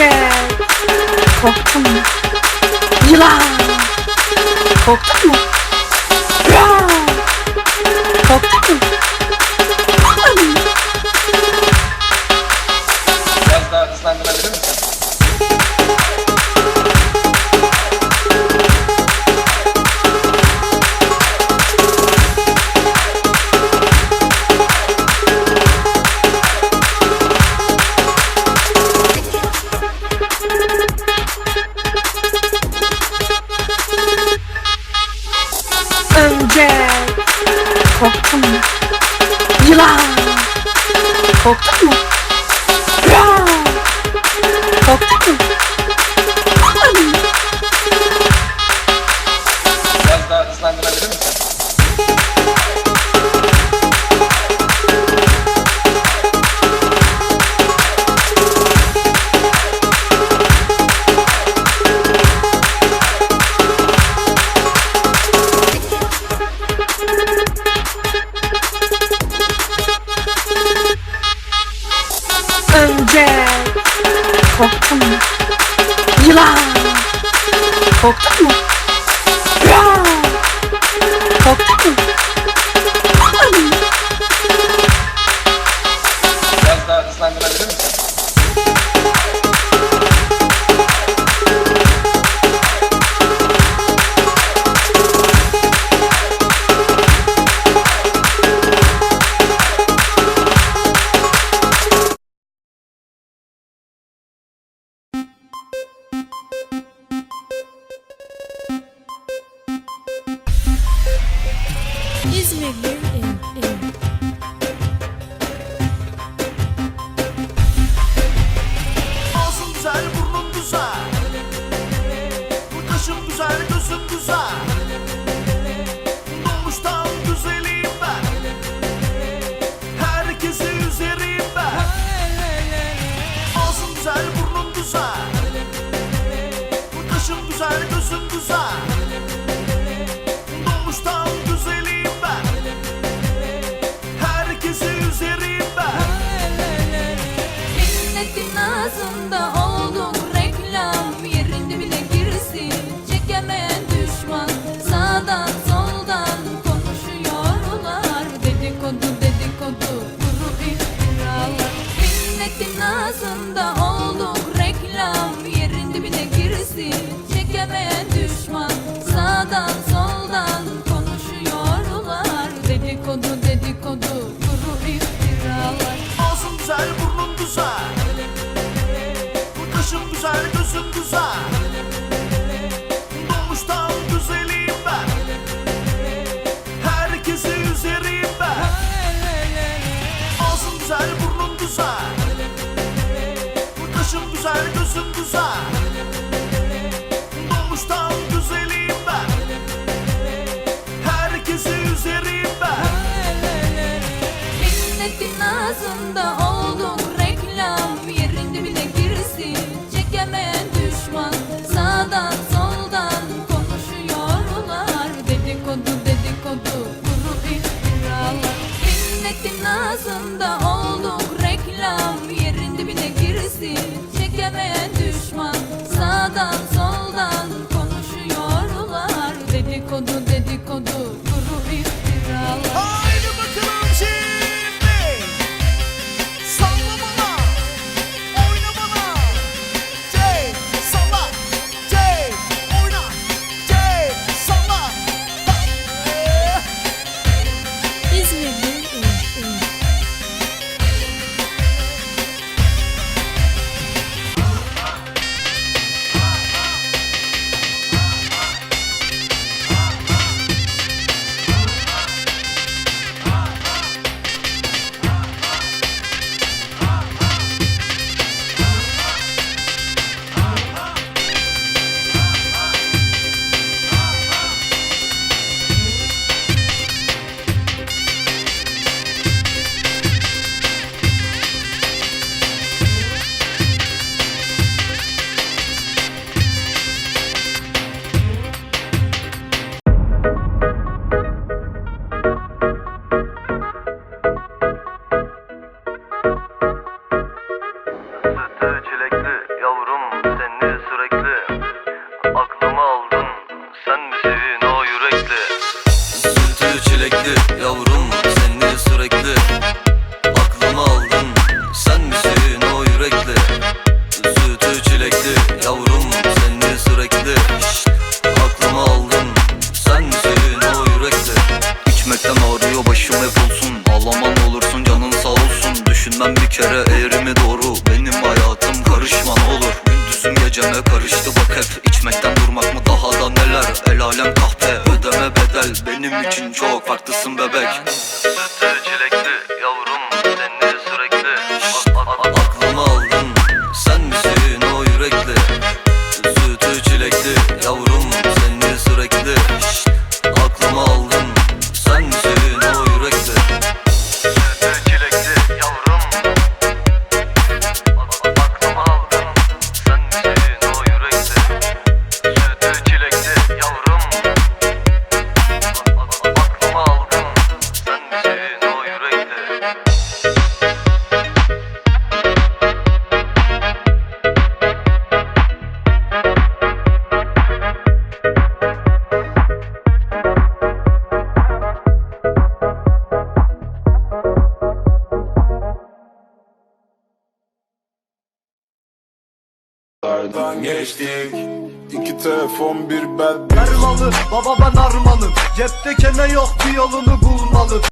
Böcek. Korktun mu? Yılan. Korktun mu? Korktun mu? Korktun mu? Yılan. Korktun mu? İzmirli. İn, in. Ağzın güzel, burnun güzel. Bu güzel, gözün güzel. Doğuştan güzelim ben. Herkesi üzerim ben. Güzel, burnun güzel. Bu güzel, gözün güzel güzel. Güzelim ben. Herkesi üzerim ben. Milletin ağzında olduk reklam. Yerin dibine girsin. Çekemeyen düşman. Sağdan soldan konuşuyorlar. Dedikodu dedikodu kuru iftiralar Milletin ağzında İçmekten ağrıyor başım hep olsun. Ağlaman olursun canın sağ olsun. Düşünmem bir kere eğrimi doğru. Benim hayatım karışman olur. Gündüzüm geceme karıştı bak hep. İçmekten durmak mı daha da neler? El alem kahpe ödeme bedel. Benim için çok farklısın bebek. Sütü çilekli yavrum. Seni sürekli. Aklıma aldın. Sen misin o yürekli? Sütü çilekli yavrum Ardan geçtik. İki telefon bir bel Ver malı baba ben armalım Cepte kene yok bir yolunu bulmalı